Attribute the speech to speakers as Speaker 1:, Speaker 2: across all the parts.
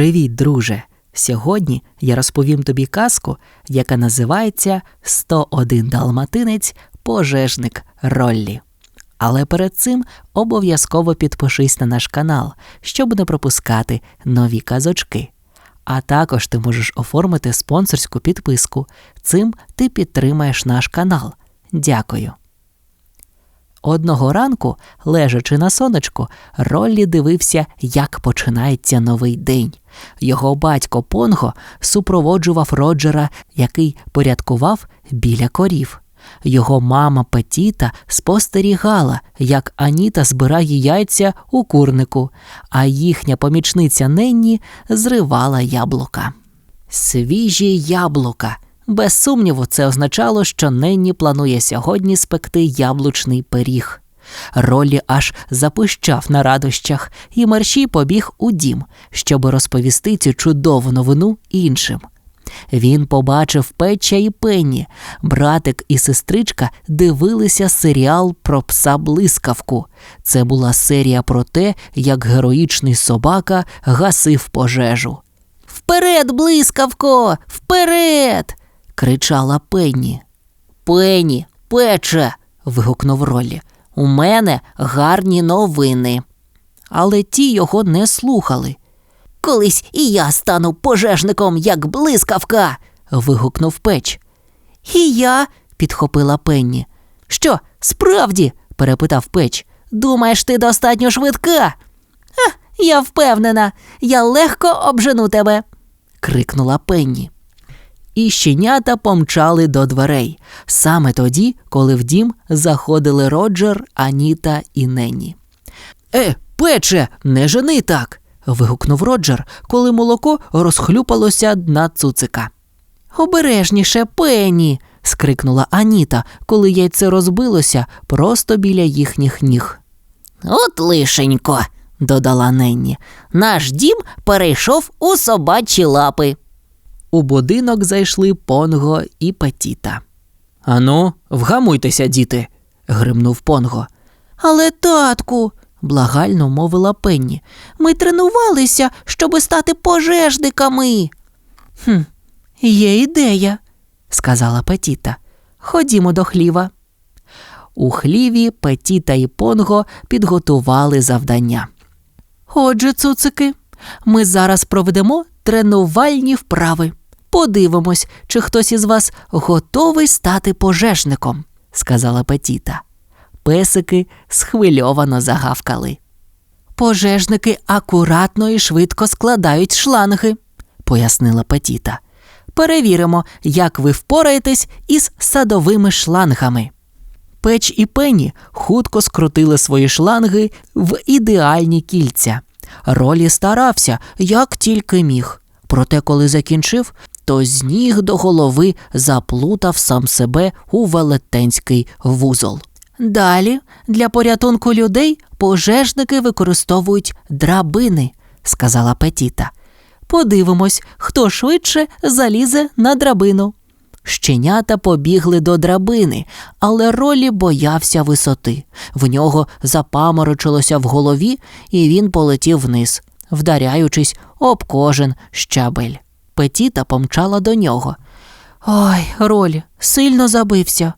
Speaker 1: Привіт, друже! Сьогодні я розповім тобі казку, яка називається «101 далматинець пожежник Роллі. Але перед цим обов'язково підпишись на наш канал, щоб не пропускати нові казочки. А також ти можеш оформити спонсорську підписку. Цим ти підтримаєш наш канал. Дякую. Одного ранку, лежачи на сонечку, Роллі дивився, як починається новий день. Його батько Понго супроводжував Роджера, який порядкував біля корів. Його мама Петіта спостерігала, як Аніта збирає яйця у курнику, а їхня помічниця Ненні зривала яблука. Свіжі яблука. Без сумніву, це означало, що Ненні планує сьогодні спекти яблучний пиріг. Ролі аж запищав на радощах, і мерщій побіг у дім, щоб розповісти цю чудову новину іншим. Він побачив печа і пенні. Братик і сестричка дивилися серіал про пса блискавку. Це була серія про те, як героїчний собака гасив пожежу. Вперед, блискавко! Вперед! кричала Пенні. Пенні, пече. вигукнув Ролі. У мене гарні новини. Але ті його не слухали. Колись і я стану пожежником, як блискавка. вигукнув печ. І я, підхопила Пенні. Що, справді? перепитав печ. Думаєш, ти достатньо швидка? А, я впевнена, я легко обжену тебе. крикнула Пенні. І щенята помчали до дверей саме тоді, коли в дім заходили Роджер, Аніта і Ненні. Е, пече, не жени так. вигукнув Роджер, коли молоко розхлюпалося на цуцика. Обережніше, пені. скрикнула Аніта, коли яйце розбилося просто біля їхніх ніг. От лишенько, додала Ненні. Наш дім перейшов у собачі лапи. У будинок зайшли Понго і Петіта. Ану, вгамуйтеся, діти, гримнув Понго. Але, татку, благально мовила Пенні, ми тренувалися, щоби стати пожежниками. «Хм, Є ідея, сказала Петіта. Ходімо до хліва. У хліві Петіта і Понго підготували завдання. Отже, цуцики, ми зараз проведемо тренувальні вправи. Подивимось, чи хтось із вас готовий стати пожежником, сказала Петіта. Песики схвильовано загавкали. Пожежники акуратно і швидко складають шланги, пояснила Петіта. Перевіримо, як ви впораєтесь із садовими шлангами. Печ і пені хутко скрутили свої шланги в ідеальні кільця. Ролі старався, як тільки міг. Проте, коли закінчив, то з ніг до голови заплутав сам себе у велетенський вузол. Далі для порятунку людей пожежники використовують драбини, сказала Петіта. Подивимось, хто швидше залізе на драбину. Щенята побігли до драбини, але Ролі боявся висоти. В нього запаморочилося в голові, і він полетів вниз, вдаряючись об кожен щабель. Петіта помчала до нього. Ой, Ролі, сильно забився.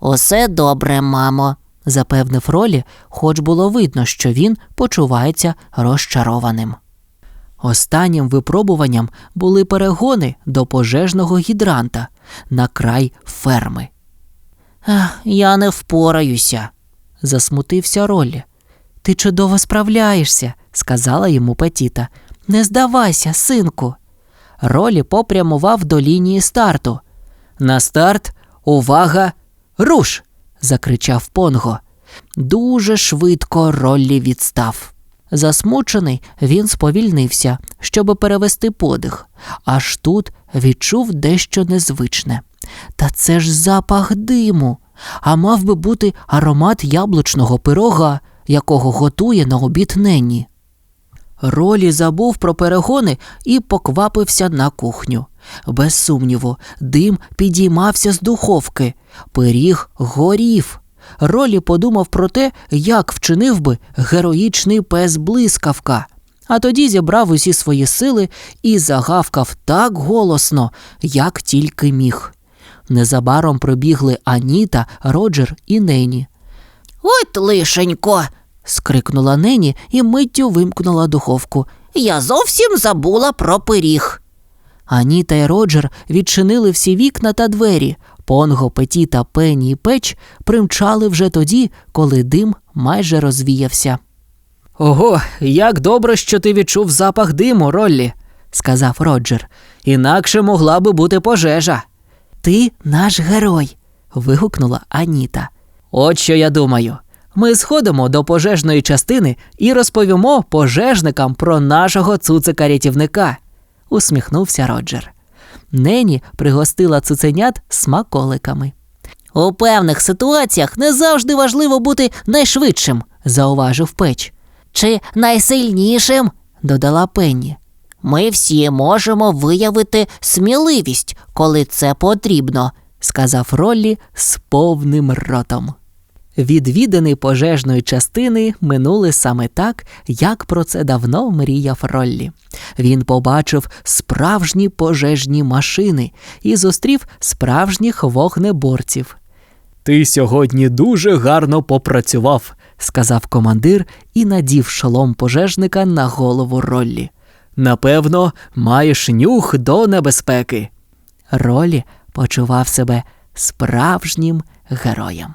Speaker 1: Усе добре, мамо, запевнив Ролі, хоч було видно, що він почувається розчарованим. Останнім випробуванням були перегони до пожежного гідранта на край ферми. Я не впораюся, засмутився Ролі. Ти чудово справляєшся, сказала йому Петіта. Не здавайся, синку. Ролі попрямував до лінії старту. На старт, увага, руш! закричав Понго. Дуже швидко Роллі відстав. Засмучений, він сповільнився, щоб перевести подих, аж тут відчув дещо незвичне. Та це ж запах диму, а мав би бути аромат яблучного пирога, якого готує на обід Ненні. Ролі забув про перегони і поквапився на кухню. Без сумніву, дим підіймався з духовки, пиріг горів. Ролі подумав про те, як вчинив би героїчний пес блискавка. А тоді зібрав усі свої сили і загавкав так голосно, як тільки міг. Незабаром прибігли Аніта, Роджер і Нені.
Speaker 2: От лишенько.
Speaker 1: Скрикнула Нені і миттю вимкнула духовку.
Speaker 2: Я зовсім забула про пиріг.
Speaker 1: Аніта і Роджер відчинили всі вікна та двері. Понго, Петі та Пенні і Печ примчали вже тоді, коли дим майже розвіявся. Ого, як добре, що ти відчув запах диму, Роллі, сказав Роджер. Інакше могла би бути пожежа. Ти наш герой. вигукнула Аніта. От що я думаю. Ми сходимо до пожежної частини і розповімо пожежникам про нашого цуцика-рятівника, усміхнувся Роджер. Нені пригостила цуценят смаколиками.
Speaker 2: У певних ситуаціях не завжди важливо бути найшвидшим,
Speaker 1: зауважив печ.
Speaker 2: чи найсильнішим.
Speaker 1: Додала Пенні.
Speaker 2: Ми всі можемо виявити сміливість, коли це потрібно.
Speaker 1: сказав Роллі з повним ротом. Відвідини пожежної частини минули саме так, як про це давно мріяв Роллі. Він побачив справжні пожежні машини і зустрів справжніх вогнеборців. Ти сьогодні дуже гарно попрацював, сказав командир і надів шолом пожежника на голову Роллі. Напевно, маєш нюх до небезпеки. Роллі почував себе справжнім героєм.